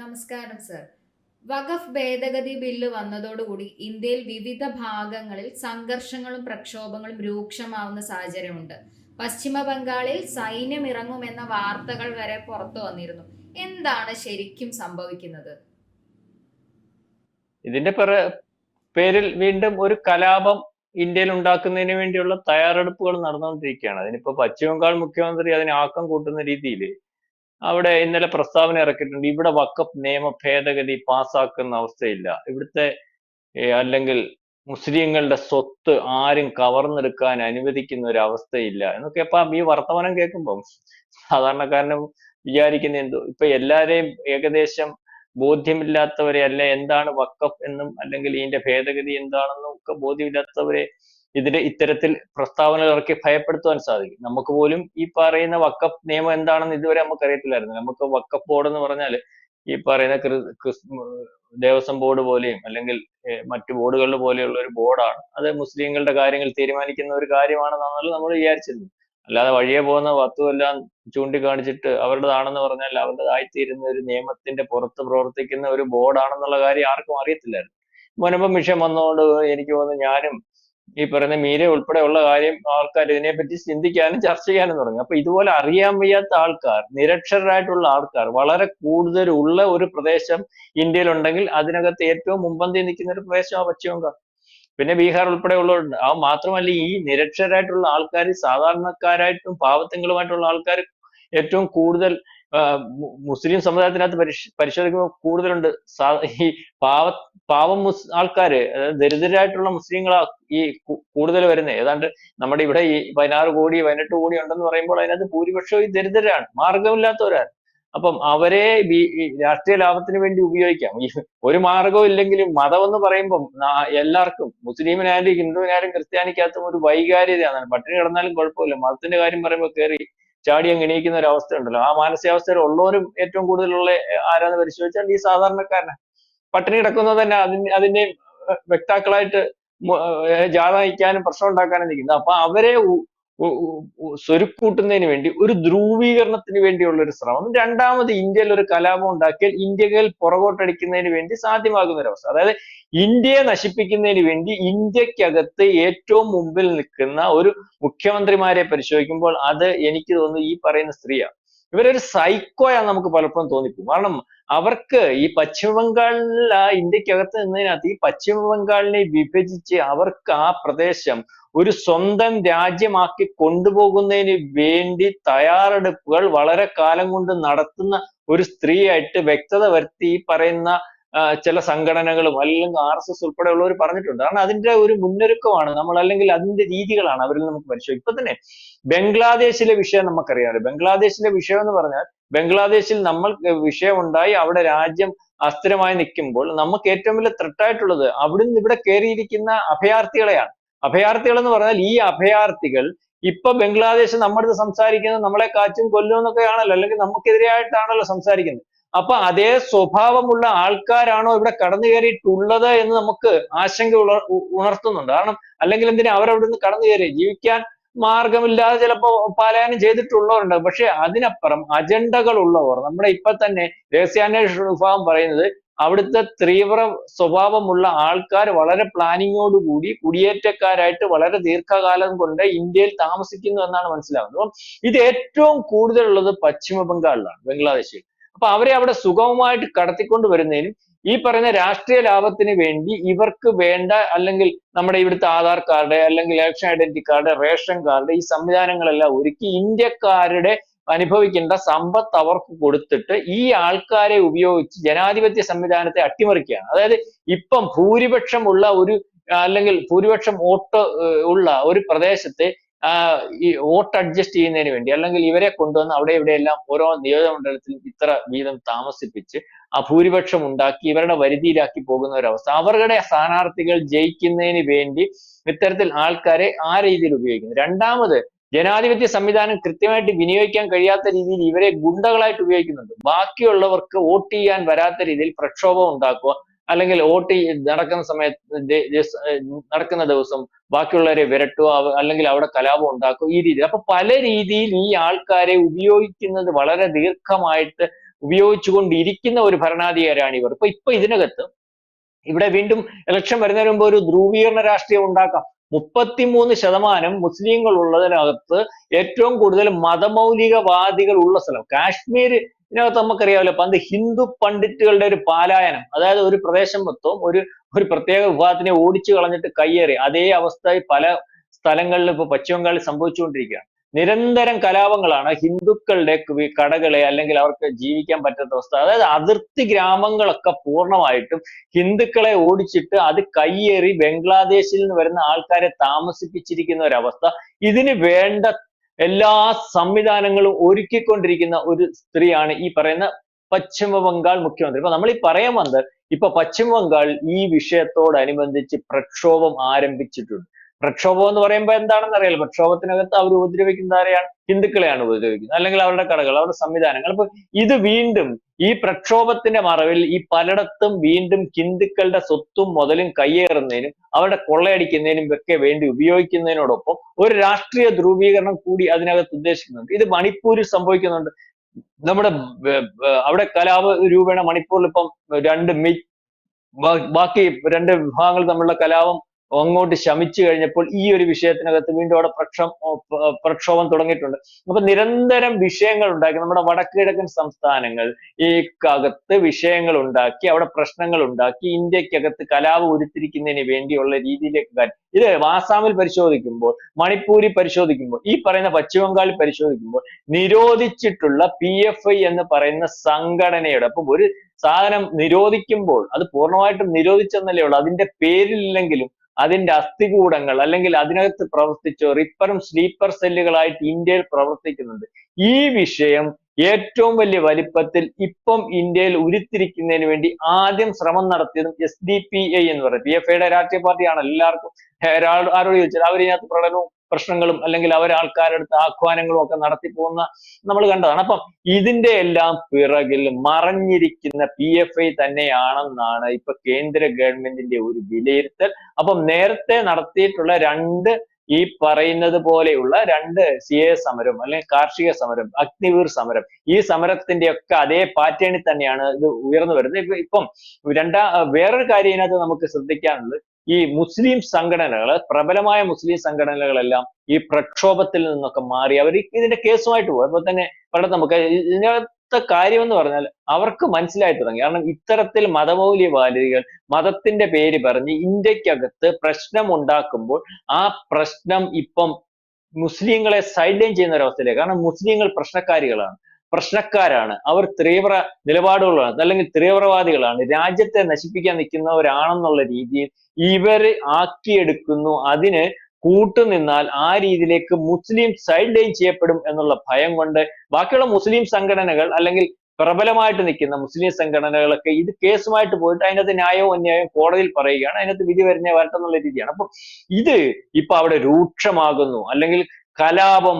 നമസ്കാരം സർ വഖഫ് ഭേദഗതി ബില്ല് വന്നതോടുകൂടി ഇന്ത്യയിൽ വിവിധ ഭാഗങ്ങളിൽ സംഘർഷങ്ങളും പ്രക്ഷോഭങ്ങളും രൂക്ഷമാവുന്ന സാഹചര്യമുണ്ട്. പശ്ചിമ ബംഗാളിൽ സൈന്യം ഇറങ്ങുമെന്ന വാർത്തകൾ വരെ പുറത്തു വന്നിരുന്നു. എന്താണ് ശരിക്കും സംഭവിക്കുന്നത്? ഇതിന്റെ പേരിൽ വീണ്ടും ഒരു കലാപം ഇന്ത്യയിൽ ഉണ്ടാക്കുന്നതിന് വേണ്ടിയുള്ള തയ്യാറെടുപ്പുകൾ നടന്നുകൊണ്ടിരിക്കുകയാണ്. അതിനിപ്പോ പശ്ചിമ ബംഗാൾ മുഖ്യമന്ത്രി അതിന് ആക്കം കൂട്ടുന്ന രീതിയിൽ അവിടെ ഇന്നലെ പ്രസ്താവന ഇറക്കിയിട്ടുണ്ട്. ഇവിടെ വക്കപ്പ് നിയമ ഭേദഗതി പാസ്സാക്കുന്ന അവസ്ഥയില്ല. ഇവിടുത്തെ അല്ലെങ്കിൽ മുസ്ലിങ്ങളുടെ സ്വത്ത് ആരും കവർന്നെടുക്കാൻ അനുവദിക്കുന്ന ഒരു അവസ്ഥയില്ല എന്നൊക്കെ ഇപ്പൊ ഈ വർത്തമാനം കേൾക്കുമ്പം സാധാരണക്കാരനും വിചാരിക്കുന്ന എന്തോ ഇപ്പൊ എല്ലാരെയും ഏകദേശം ബോധ്യമില്ലാത്തവരെ അല്ലെ എന്താണ് വക്കഫ് എന്നും അല്ലെങ്കിൽ ഇതിന്റെ ഭേദഗതി എന്താണെന്നും ഒക്കെ ബോധ്യമില്ലാത്തവരെ ഇതിന്റെ ഇത്തരത്തിൽ പ്രസ്താവനകൾ ഇറക്കി ഭയപ്പെടുത്തുവാൻ സാധിക്കും. നമുക്ക് പോലും ഈ പറയുന്ന വക്കഫ് നിയമം എന്താണെന്ന് ഇതുവരെ നമുക്ക് അറിയത്തില്ലായിരുന്നു നമുക്ക് വക്കഫ് ബോർഡ് എന്ന് പറഞ്ഞാൽ ഈ പറയുന്ന ദേവസ്വം ബോർഡ് പോലെയും അല്ലെങ്കിൽ മറ്റു ബോർഡുകൾ പോലെയുള്ള ഒരു ബോർഡാണ്. അത് മുസ്ലിങ്ങളുടെ കാര്യങ്ങൾ തീരുമാനിക്കുന്ന ഒരു കാര്യമാണെന്നാണല്ലോ നമ്മൾ വിചാരിച്ചിരുന്നത്. അല്ലാതെ വഴിയെ പോകുന്ന വസ്തുവെല്ലാം ചൂണ്ടിക്കാണിച്ചിട്ട് അവരുടേതാണെന്ന് പറഞ്ഞാൽ അവരുടേതായിത്തീരുന്ന ഒരു നിയമത്തിന്റെ പുറത്ത് പ്രവർത്തിക്കുന്ന ഒരു ബോർഡാണെന്നുള്ള കാര്യം ആർക്കും അറിയത്തില്ലായിരുന്നു. മുനമ്പം വിഷയം വന്നതുകൊണ്ട് എനിക്ക് തോന്നുന്നു ഞാനും ഈ പറയുന്ന മീര ഉൾപ്പെടെയുള്ള കാര്യം ആൾക്കാർ ഇതിനെപ്പറ്റി ചിന്തിക്കാനും ചർച്ച ചെയ്യാനും തുടങ്ങി. അപ്പൊ ഇതുപോലെ അറിയാൻ വയ്യാത്ത ആൾക്കാർ നിരക്ഷരായിട്ടുള്ള ആൾക്കാർ വളരെ കൂടുതൽ ഉള്ള ഒരു പ്രദേശം ഇന്ത്യയിൽ ഉണ്ടെങ്കിൽ അതിനകത്ത് ഏറ്റവും മുമ്പന്തി നിൽക്കുന്ന ഒരു പ്രദേശമാണ് പശ്ചിമബംഗാൾ. പിന്നെ ബീഹാർ ഉൾപ്പെടെ ഉള്ളവരുണ്ട് ആ മാത്രമല്ല ഈ നിരക്ഷരായിട്ടുള്ള ആൾക്കാർ സാധാരണക്കാരായിട്ടും പാവത്തങ്ങളുമായിട്ടുള്ള ആൾക്കാർ ഏറ്റവും കൂടുതൽ ആ, മുസ്ലിം സമുദായത്തിനകത്ത് പരിശ് പരിശോധിക്കുമ്പോൾ കൂടുതലുണ്ട്. ഈ പാവ പാവം മുസ് ആൾക്കാര് അതായത് ദരിദ്രരായിട്ടുള്ള മുസ്ലിങ്ങളാ ഈ കൂടുതൽ വരുന്നത് ഏതാണ്ട് നമ്മുടെ ഇവിടെ ഈ പതിനാറ് കോടി പതിനെട്ട് കോടി ഉണ്ടെന്ന് പറയുമ്പോൾ അതിനകത്ത് ഭൂരിപക്ഷവും ഈ ദരിദ്രരാണ്. മാർഗമില്ലാത്തവരാണ് അപ്പം അവരെ രാഷ്ട്രീയ ലാഭത്തിന് വേണ്ടി ഉപയോഗിക്കാം. ഈ ഒരു മാർഗവും ഇല്ലെങ്കിലും മതം എന്ന് പറയുമ്പം എല്ലാവർക്കും മുസ്ലിമിനായാലും ഹിന്ദുവിനായാലും ക്രിസ്ത്യാനിക്കകത്തും ഒരു വൈകാര്യതയാണ് പട്ടിണി കിടന്നാലും കുഴപ്പമില്ല. മതത്തിന്റെ കാര്യം പറയുമ്പോൾ കയറി ചാടി അങ്ങ് എണീക്കുന്ന ഒരു അവസ്ഥ ഉണ്ടല്ലോ ആ മാനസികാവസ്ഥയിൽ ഉള്ളവരും ഏറ്റവും കൂടുതലുള്ള ആരാന്ന് പരിശോധിച്ചാൽ ഈ സാധാരണക്കാരനാണ് പട്ടിണി കിടക്കുന്നത് തന്നെ അതിന് അതിന്റെ വ്യക്താക്കളായിട്ട് ജാഥ പ്രശ്നം ഉണ്ടാക്കാനും നിൽക്കുന്നത് അപ്പൊ അവരെ സ്വരുക്കൂട്ടുന്നതിന് വേണ്ടി ഒരു ധ്രുവീകരണത്തിന് വേണ്ടിയുള്ള ഒരു ശ്രമം. രണ്ടാമത് ഇന്ത്യയിൽ ഒരു കലാപം ഉണ്ടാക്കിയാൽ ഇന്ത്യകൾ പുറകോട്ടടിക്കുന്നതിന് വേണ്ടി സാധ്യമാകുന്ന ഒരു അവസ്ഥ. അതായത് ഇന്ത്യയെ നശിപ്പിക്കുന്നതിന് വേണ്ടി ഇന്ത്യക്കകത്ത് ഏറ്റവും മുമ്പിൽ നിൽക്കുന്ന ഒരു മുഖ്യമന്ത്രിമാരെ പരിശോധിക്കുമ്പോൾ അത് എനിക്ക് തോന്നുന്നു ഈ പറയുന്ന സ്ത്രീയാണ്. ഇവരൊരു സൈക്കോയാണ് നമുക്ക് പലപ്പോഴും തോന്നിപ്പോകും. കാരണം അവർക്ക് ഈ പശ്ചിമ ബംഗാളിൽ ആ ഇന്ത്യക്കകത്ത് നിന്നതിനകത്ത് ഈ പശ്ചിമ ബംഗാളിനെ വിഭജിച്ച് അവർക്ക് ആ പ്രദേശം ഒരു സ്വന്തം രാജ്യമാക്കി കൊണ്ടുപോകുന്നതിന് വേണ്ടി തയ്യാറെടുപ്പുകൾ വളരെ കാലം കൊണ്ട് നടത്തുന്ന ഒരു സ്ത്രീയായിട്ട് വ്യക്തത വരുത്തി ഈ പറയുന്ന ചില സംഘടനകളും അല്ലെങ്കിൽ ആർ എസ് എസ് ഉൾപ്പെടെയുള്ളവർ പറഞ്ഞിട്ടുണ്ട്. കാരണം അതിന്റെ ഒരു മുന്നൊരുക്കമാണ്. നമ്മൾ അല്ലെങ്കിൽ അതിന്റെ രീതികളാണ് അവരിൽ നമുക്ക് പരിശോധിക്കും ഇപ്പൊ തന്നെ ബംഗ്ലാദേശിലെ വിഷയം നമുക്കറിയാമല്ലോ ബംഗ്ലാദേശിലെ വിഷയം എന്ന് പറഞ്ഞാൽ ബംഗ്ലാദേശിൽ നമ്മൾ വിഷയമുണ്ടായി അവിടെ രാജ്യം അസ്ഥിരമായി നിൽക്കുമ്പോൾ നമുക്ക് ഏറ്റവും വലിയ ത്രെട്ടായിട്ടുള്ളത് അവിടുന്ന് ഇവിടെ കയറിയിരിക്കുന്ന അഭയാർത്ഥികളെയാണ്. അഭയാർത്ഥികൾ എന്ന് പറഞ്ഞാൽ ഈ അഭയാർത്ഥികൾ ഇപ്പൊ ബംഗ്ലാദേശ് നമ്മുടെ അടുത്ത് സംസാരിക്കുന്നത് നമ്മളെ കാച്ചും കൊല്ലും എന്നൊക്കെയാണല്ലോ. അല്ലെങ്കിൽ നമുക്കെതിരായിട്ടാണല്ലോ സംസാരിക്കുന്നത്. അപ്പൊ അതേ സ്വഭാവമുള്ള ആൾക്കാരാണോ ഇവിടെ കടന്നു കയറിയിട്ടുള്ളത് എന്ന് നമുക്ക് ആശങ്ക ഉണർത്തുന്നുണ്ട്. കാരണം അല്ലെങ്കിൽ എന്തിനാ അവരവിടുന്ന് കടന്നു കയറി ജീവിക്കാൻ മാർഗമില്ലാതെ ചിലപ്പോ പലായനം ചെയ്തിട്ടുള്ളവരുണ്ട്. പക്ഷെ അതിനപ്പുറം അജണ്ടകൾ ഉള്ളവർ നമ്മുടെ ഇപ്പൊ തന്നെ രഹസ്യാന്വേഷണ വിഭാഗം പറയുന്നത് അവിടുത്തെ തീവ്ര സ്വഭാവമുള്ള ആൾക്കാർ വളരെ പ്ലാനിങ്ങോടുകൂടി കുടിയേറ്റക്കാരായിട്ട് വളരെ ദീർഘകാലം കൊണ്ട് ഇന്ത്യയിൽ താമസിക്കുന്നു എന്നാണ് മനസ്സിലാവുന്നത്. അപ്പം ഇത് ഏറ്റവും കൂടുതലുള്ളത് പശ്ചിമ ബംഗാളിലാണ് ബംഗ്ലാദേശിൽ. അപ്പൊ അവരെ അവിടെ സുഗമമായിട്ട് കടത്തിക്കൊണ്ട് വരുന്നതിനും ഈ പറയുന്ന രാഷ്ട്രീയ ലാഭത്തിന് വേണ്ടി ഇവർക്ക് വേണ്ട അല്ലെങ്കിൽ നമ്മുടെ ഇവിടുത്തെ ആധാർ കാർഡ് അല്ലെങ്കിൽ election identity card ration card ഈ സംവിധാനങ്ങളെല്ലാം ഒരുക്കി ഇന്ത്യക്കാരുടെ അനുഭവിക്കേണ്ട സമ്പത്ത് അവർക്ക് കൊടുത്തിട്ട് ഈ ആൾക്കാരെ ഉപയോഗിച്ച് ജനാധിപത്യ സംവിധാനത്തെ അട്ടിമറിക്കുകയാണ്. അതായത് ഇപ്പം ഭൂരിപക്ഷമുള്ള ഒരു അല്ലെങ്കിൽ ഭൂരിപക്ഷം വോട്ട് ഉള്ള ഒരു പ്രദേശത്തെ ഈ വോട്ട് അഡ്ജസ്റ്റ് ചെയ്യുന്നതിന് വേണ്ടി അല്ലെങ്കിൽ ഇവരെ കൊണ്ടുവന്ന് അവിടെ ഇവിടെയെല്ലാം ഓരോ നിയോജകമണ്ഡലത്തിലും ഇത്ര വീതം താമസിപ്പിച്ച് ആ ഭൂരിപക്ഷം ഉണ്ടാക്കി ഇവരുടെ വരുതിയിലാക്കി പോകുന്ന ഒരവസ്ഥ അവരുടെ സ്ഥാനാർത്ഥികൾ ജയിക്കുന്നതിന് വേണ്ടി ഇത്തരത്തിൽ ആൾക്കാരെ ആ രീതിയിൽ ഉപയോഗിക്കുന്നു. രണ്ടാമത് ജനാധിപത്യ സംവിധാനം കൃത്യമായിട്ട് വിനിയോഗിക്കാൻ കഴിയാത്ത രീതിയിൽ ഇവരെ ഗുണ്ടകളായിട്ട് ഉപയോഗിക്കുന്നുണ്ട്. ബാക്കിയുള്ളവർക്ക് വോട്ട് ചെയ്യാൻ വരാത്ത രീതിയിൽ പ്രക്ഷോഭം ഉണ്ടാക്കുക അല്ലെങ്കിൽ വോട്ട് നടക്കുന്ന സമയത്ത് നടക്കുന്ന ദിവസം ബാക്കിയുള്ളവരെ വിരട്ടുക അല്ലെങ്കിൽ അവിടെ കലാപം ഉണ്ടാക്കുക ഈ രീതിയിൽ. അപ്പൊ പല രീതിയിൽ ഈ ആൾക്കാരെ ഉപയോഗിക്കുന്നത് വളരെ ദീർഘമായിട്ട് ഉപയോഗിച്ചുകൊണ്ടിരിക്കുന്ന ഒരു ഭരണാധികാരിയാണ് ഇവർ. ഇപ്പൊ ഇപ്പൊ ഇതിനകത്ത് ഇവിടെ വീണ്ടും ഇലക്ഷൻ വരുന്നതിന് മുമ്പ് ഒരു ധ്രുവീകരണ രാഷ്ട്രീയം ഉണ്ടാക്കാം. മുപ്പത്തിമൂന്ന് ശതമാനം മുസ്ലിങ്ങൾ ഉള്ളതിനകത്ത് ഏറ്റവും കൂടുതൽ മതമൗലികവാദികൾ ഉള്ള സ്ഥലം. കാശ്മീർ ഇതിനകത്ത് നമുക്കറിയാമല്ലോ പണ്ട് ഹിന്ദു പണ്ഡിറ്റുകളുടെ ഒരു പാലായനം. അതായത് ഒരു പ്രദേശം മൊത്തവും ഒരു ഒരു പ്രത്യേക വിഭാഗത്തിനെ ഓടിച്ചു കളഞ്ഞിട്ട് കയ്യേറി. അതേ അവസ്ഥ പല സ്ഥലങ്ങളിലും ഇപ്പൊ പശ്ചിമ ബംഗാളിൽ സംഭവിച്ചുകൊണ്ടിരിക്കുകയാണ്. നിരന്തരം കലാപങ്ങളാണ് ഹിന്ദുക്കളുടെ കടകളെ അല്ലെങ്കിൽ അവർക്ക് ജീവിക്കാൻ പറ്റാത്ത അവസ്ഥ. അതായത് അതിർത്തി ഗ്രാമങ്ങളൊക്കെ പൂർണമായിട്ടും ഹിന്ദുക്കളെ ഓടിച്ചിട്ട് അത് കയ്യേറി ബംഗ്ലാദേശിൽ നിന്ന് വരുന്ന ആൾക്കാരെ താമസിപ്പിച്ചിരിക്കുന്ന ഒരവസ്ഥ. ഇതിന് വേണ്ട എല്ലാ സംവിധാനങ്ങളും ഒരുക്കിക്കൊണ്ടിരിക്കുന്ന ഒരു സ്ത്രീയാണ് ഈ പറയുന്ന പശ്ചിമ ബംഗാൾ മുഖ്യമന്ത്രി. ഇപ്പൊ നമ്മൾ ഈ പറയാൻ വന്നത് ഇപ്പൊ പശ്ചിമ ബംഗാൾ ഈ വിഷയത്തോടനുബന്ധിച്ച് പ്രക്ഷോഭം ആരംഭിച്ചിട്ടുണ്ട്. പ്രക്ഷോഭം എന്ന് പറയുമ്പോൾ എന്താണെന്ന് അറിയാലോ പ്രക്ഷോഭത്തിനകത്ത് അവർ ഉപദ്രവിക്കുന്ന ആരെയാണ്? ഹിന്ദുക്കളെയാണ് ഉപദ്രവിക്കുന്നത്. അല്ലെങ്കിൽ അവരുടെ കടകൾ അവരുടെ സംവിധാനങ്ങൾ. അപ്പൊ ഇത് വീണ്ടും ഈ പ്രക്ഷോഭത്തിന്റെ മറവിൽ ഈ പലയിടത്തും വീണ്ടും ഹിന്ദുക്കളുടെ സ്വത്തും മുതലും കയ്യേറുന്നതിനും അവരുടെ കൊള്ളയടിക്കുന്നതിനും ഒക്കെ വേണ്ടി ഉപയോഗിക്കുന്നതിനോടൊപ്പം ഒരു രാഷ്ട്രീയ ധ്രുവീകരണം കൂടി അതിനകത്ത് ഉദ്ദേശിക്കുന്നുണ്ട്. ഇത് മണിപ്പൂരിൽ സംഭവിക്കുന്നുണ്ട്. നമ്മുടെ അവിടെ കലാപ രൂപേണ മണിപ്പൂരിൽ ഇപ്പം രണ്ട് മി ബാക്കി രണ്ട് വിഭാഗങ്ങൾ തമ്മിലുള്ള കലാപം അങ്ങോട്ട് ശമിച്ചു കഴിഞ്ഞപ്പോൾ ഈ ഒരു വിഷയത്തിനകത്ത് വീണ്ടും അവിടെ പ്രക്ഷോഭം പ്രക്ഷോഭം തുടങ്ങിയിട്ടുണ്ട്. അപ്പൊ നിരന്തരം വിഷയങ്ങൾ ഉണ്ടാക്കി നമ്മുടെ വടക്ക് കിഴക്കൻ സംസ്ഥാനങ്ങൾ ഈ വിഷയങ്ങൾ ഉണ്ടാക്കി അവിടെ പ്രശ്നങ്ങൾ ഉണ്ടാക്കി ഇന്ത്യക്കകത്ത് കലാപം ഉരുത്തിരിക്കുന്നതിന് വേണ്ടിയുള്ള രീതിയിലേക്ക് ഇത് ആസാമിൽ പരിശോധിക്കുമ്പോൾ മണിപ്പൂരിൽ പരിശോധിക്കുമ്പോൾ ഈ പറയുന്ന പശ്ചിമ ബംഗാളിൽ പരിശോധിക്കുമ്പോൾ നിരോധിച്ചിട്ടുള്ള പി എഫ് ഐ എന്ന് പറയുന്ന സംഘടനയുടെ അപ്പം ഒരു സാധനം നിരോധിക്കുമ്പോൾ അത് പൂർണമായിട്ടും നിരോധിച്ചെന്നല്ലേ ഉള്ളൂ അതിന്റെ പേരില്ലെങ്കിലും അതിന്റെ അസ്ഥികൂടങ്ങൾ അല്ലെങ്കിൽ അതിനകത്ത് പ്രവർത്തിച്ച റിപ്പറും സ്ലീപ്പർ സെല്ലുകളായിട്ട് ഇന്ത്യയിൽ പ്രവർത്തിക്കുന്നുണ്ട്. ഈ വിഷയം ഏറ്റവും വലിയ വലിപ്പത്തിൽ ഇപ്പം ഇന്ത്യയിൽ ഉരുത്തിരിക്കുന്നതിന് വേണ്ടി ആദ്യം ശ്രമം നടത്തിയതും എസ് ഡി പി ഐ എന്ന് പറയും. പി എഫ് ഐയുടെ രാഷ്ട്രീയ പാർട്ടിയാണ് എല്ലാവർക്കും. ആരോട് ചോദിച്ചാൽ അവർ ഇതിനകത്ത് പ്രകടനവും പ്രശ്നങ്ങളും അല്ലെങ്കിൽ അവർ അടുത്ത് ആഹ്വാനങ്ങളും ഒക്കെ നടത്തി പോകുന്ന നമ്മൾ കണ്ടതാണ്. അപ്പം ഇതിന്റെ എല്ലാം പിറകിൽ മറഞ്ഞിരിക്കുന്ന പി എഫ് ഐ തന്നെയാണെന്നാണ് ഇപ്പൊ കേന്ദ്ര ഗവൺമെന്റിന്റെ ഒരു വിലയിരുത്തൽ. അപ്പം നേരത്തെ നടത്തിയിട്ടുള്ള രണ്ട് ഈ പറയുന്നത് പോലെയുള്ള രണ്ട് സി എ സമരം അല്ലെങ്കിൽ കാർഷിക സമരം അഗ്നിവീർ സമരം ഈ സമരത്തിന്റെ ഒക്കെ അതേ പാറ്റേണിൽ തന്നെയാണ് ഇത് ഉയർന്നു വരുന്നത്. ഇപ്പം രണ്ടാ വേറൊരു കാര്യം ഇതിനകത്ത് നമുക്ക് ശ്രദ്ധിക്കാനുള്ളത്. ഈ മുസ്ലിം സംഘടനകൾ പ്രബലമായ മുസ്ലിം സംഘടനകളെല്ലാം ഈ പ്രക്ഷോഭത്തിൽ നിന്നൊക്കെ മാറി അവർ ഇതിന്റെ കേസുമായിട്ട് പോകും തന്നെ പണ്ട് നമുക്ക് ഇതിനകത്തെ കാര്യം എന്ന് പറഞ്ഞാൽ അവർക്ക് മനസ്സിലായി തുടങ്ങി. കാരണം ഇത്തരത്തിൽ മതമൗല്യവാദികൾ മതത്തിന്റെ പേര് പറഞ്ഞ് ഇന്ത്യക്കകത്ത് പ്രശ്നം ഉണ്ടാക്കുമ്പോൾ ആ പ്രശ്നം ഇപ്പം മുസ്ലിങ്ങളെ സൈഡ് ലൈൻ ചെയ്യുന്ന ഒരവസ്ഥയിലേക്ക് കാരണം മുസ്ലിങ്ങൾ പ്രശ്നക്കാരികളാണ്. പ്രശ്നക്കാരാണ്. അവർ തീവ്ര നിലപാടുകളാണ് അല്ലെങ്കിൽ തീവ്രവാദികളാണ്. രാജ്യത്തെ നശിപ്പിക്കാൻ നിൽക്കുന്നവരാണെന്നുള്ള രീതിയിൽ ഇവർ ആക്കിയെടുക്കുന്നു. അതിന് കൂട്ടുനിന്നാൽ ആ രീതിയിലേക്ക് മുസ്ലിം സൈഡ് ലൈൻ ചെയ്യപ്പെടും എന്നുള്ള ഭയം കൊണ്ട് ബാക്കിയുള്ള മുസ്ലിം സംഘടനകൾ അല്ലെങ്കിൽ പ്രബലമായിട്ട് നിൽക്കുന്ന മുസ്ലിം സംഘടനകളൊക്കെ ഇത് കേസുമായിട്ട് പോയിട്ട് അതിനകത്ത് ന്യായവും അന്യായവും കോടതിയിൽ പറയുകയാണ്. അതിനകത്ത് വിധി വരുന്നേ വരട്ടെന്നുള്ള രീതിയാണ്. അപ്പൊ ഇത് ഇപ്പൊ അവിടെ രൂക്ഷമാകുന്നു. അല്ലെങ്കിൽ കലാപം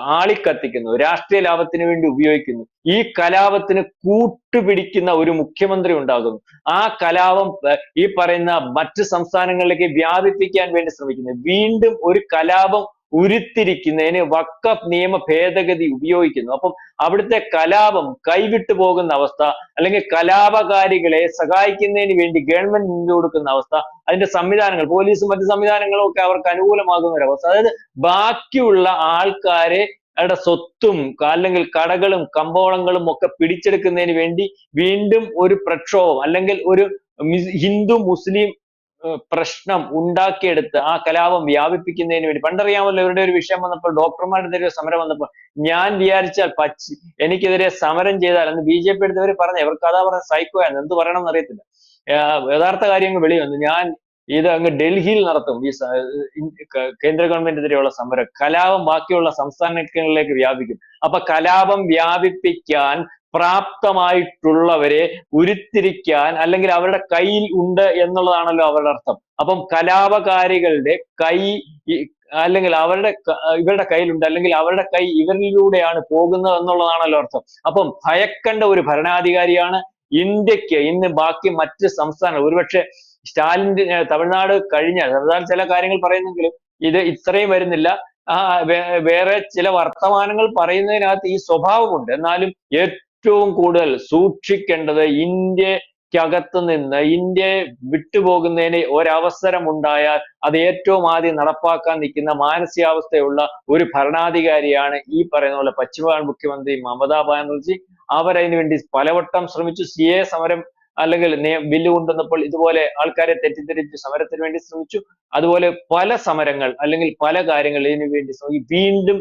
ആളിക്കത്തിക്കുന്നു രാഷ്ട്രീയ ലാഭത്തിന് വേണ്ടി ഉപയോഗിക്കുന്നു. ഈ കലാപത്തിന് കൂട്ടുപിടിക്കുന്ന ഒരു മുഖ്യമന്ത്രി ഉണ്ടാകുന്നു. ആ കലാപം ഈ പറയുന്ന മറ്റ് സംസ്ഥാനങ്ങളിലേക്ക് വ്യാപിപ്പിക്കാൻ വേണ്ടി ശ്രമിക്കുന്നു. വീണ്ടും ഒരു കലാപം ഉരുത്തിരിക്കുന്നതിന് വക്കഫ് നിയമ ഭേദഗതി ഉപയോഗിക്കുന്നു. അപ്പം അവിടുത്തെ കലാപം കൈവിട്ടു പോകുന്ന അവസ്ഥ അല്ലെങ്കിൽ കലാപകാരികളെ സഹായിക്കുന്നതിന് വേണ്ടി ഗവൺമെന്റ് നിന്ന് കൊടുക്കുന്ന അവസ്ഥ അതിന്റെ സംവിധാനങ്ങൾ പോലീസും മറ്റ് സംവിധാനങ്ങളും ഒക്കെ അവർക്ക് അനുകൂലമാകുന്ന ഒരു അവസ്ഥ അതായത് ബാക്കിയുള്ള ആൾക്കാരെ അവരുടെ സ്വത്തും അല്ലെങ്കിൽ കടകളും കമ്പോളങ്ങളും ഒക്കെ പിടിച്ചെടുക്കുന്നതിന് വേണ്ടി വീണ്ടും ഒരു പ്രക്ഷോഭം അല്ലെങ്കിൽ ഒരു ഹിന്ദു മുസ്ലിം പ്രശ്നം ഉണ്ടാക്കിയെടുത്ത് ആ കലാപം വ്യാപിപ്പിക്കുന്നതിന് വേണ്ടി. പണ്ടറിയാമല്ലോ ഇവരുടെ ഒരു വിഷയം വന്നപ്പോൾ ഡോക്ടർമാരുടെ ഒരു സമരം വന്നപ്പോൾ ഞാൻ വിചാരിച്ചാൽ പച്ചി എനിക്കെതിരെ സമരം ചെയ്താൽ എന്ന് ബി ജെ പി എടുത്തവർ പറഞ്ഞു ഇവർക്ക് അതാ പറഞ്ഞ സൈക്കോ ആണ് എന്ത് പറയണം എന്ന് അറിയത്തില്ല. ഏർ യഥാർത്ഥ കാര്യങ്ങൾ വെളി വന്നു. ഞാൻ ഇത് അങ്ങ് ഡൽഹിയിൽ നടത്തും ഈ കേന്ദ്ര ഗവൺമെന്റിനെതിരെയുള്ള സമരം. കലാപം ബാക്കിയുള്ള സംസ്ഥാനങ്ങളിലേക്ക് വ്യാപിക്കും. അപ്പൊ കലാപം വ്യാപിപ്പിക്കാൻ പ്രാപ്തമായിട്ടുള്ളവരെ ഉരുത്തിരിക്കാൻ അല്ലെങ്കിൽ അവരുടെ കയ്യിൽ ഉണ്ട് എന്നുള്ളതാണല്ലോ അവരുടെ അർത്ഥം. അപ്പം കലാപകാരികളുടെ കൈ അല്ലെങ്കിൽ അവരുടെ ഇവരുടെ കയ്യിലുണ്ട് അല്ലെങ്കിൽ അവരുടെ കൈ ഇവരിലൂടെയാണ് പോകുന്നത് എന്നുള്ളതാണല്ലോ അർത്ഥം. അപ്പം ഭയക്കേണ്ട ഒരു ഭരണാധികാരിയാണ് ഇന്ത്യയ്ക്ക്. ഇന്ന് ബാക്കി മറ്റ് സംസ്ഥാന ഒരുപക്ഷെ സ്റ്റാലിന്റെ തമിഴ്നാട് കഴിഞ്ഞ സർദാർ ചില കാര്യങ്ങൾ പറയുന്നെങ്കിലും ഇത് ഇത്രയും വരുന്നില്ല. വേറെ ചില വർത്തമാനങ്ങൾ പറയുന്നതിനകത്ത് ഈ സ്വഭാവമുണ്ട്. എന്നാലും ഏറ്റവും കൂടുതൽ സൂക്ഷിക്കേണ്ടത് ഇന്ത്യക്കകത്ത് നിന്ന് ഇന്ത്യയെ വിട്ടുപോകുന്നതിന് ഒരവസരം ഉണ്ടായാൽ അത് ഏറ്റവും ആദ്യം നടപ്പാക്കാൻ നിൽക്കുന്ന മാനസികാവസ്ഥയുള്ള ഒരു ഭരണാധികാരിയാണ് ഈ പറയുന്ന പോലെ പശ്ചിമബംഗാൾ മുഖ്യമന്ത്രി മമതാ ബാനർജി. അവരതിനു വേണ്ടി പലവട്ടം ശ്രമിച്ചു. സി എ സമരം അല്ലെങ്കിൽ ബില്ല് കൊണ്ടുവന്നപ്പോൾ ഇതുപോലെ ആൾക്കാരെ തെറ്റിദ്ധരിച്ച് സമരത്തിന് വേണ്ടി ശ്രമിച്ചു. അതുപോലെ പല സമരങ്ങൾ അല്ലെങ്കിൽ പല കാര്യങ്ങൾ ഇതിനു വേണ്ടി വീണ്ടും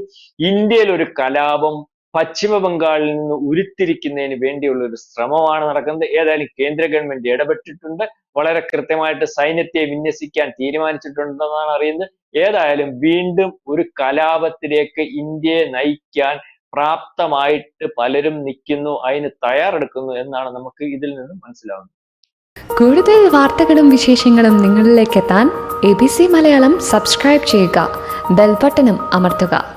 ഇന്ത്യയിൽ ഒരു കലാപം പശ്ചിമ ബംഗാളിൽ നിന്ന് ഉരുത്തിരിക്കുന്നതിന് വേണ്ടിയുള്ള ഒരു ശ്രമമാണ് നടക്കുന്നത്. ഏതായാലും കേന്ദ്ര ഗവൺമെന്റ് ഇടപെട്ടിട്ടുണ്ട്. വളരെ കൃത്യമായിട്ട് സൈന്യത്തെ വിന്യസിക്കാൻ തീരുമാനിച്ചിട്ടുണ്ടെന്നാണ് അറിയുന്നത്. ഏതായാലും വീണ്ടും ഒരു കലാപത്തിലേക്ക് ഇന്ത്യയെ നയിക്കാൻ പ്രാപ്തമായിട്ട് പലരും നിൽക്കുന്നു അതിന് തയ്യാറെടുക്കുന്നു എന്നാണ് നമുക്ക് ഇതിൽ നിന്ന് മനസ്സിലാവുന്നത്. കൂടുതൽ വാർത്തകളും വിശേഷങ്ങളും നിങ്ങളിലേക്ക് എത്താൻ A B C Malayalam subscribe ചെയ്യുക ബെൽബട്ടനും അമർത്തുക.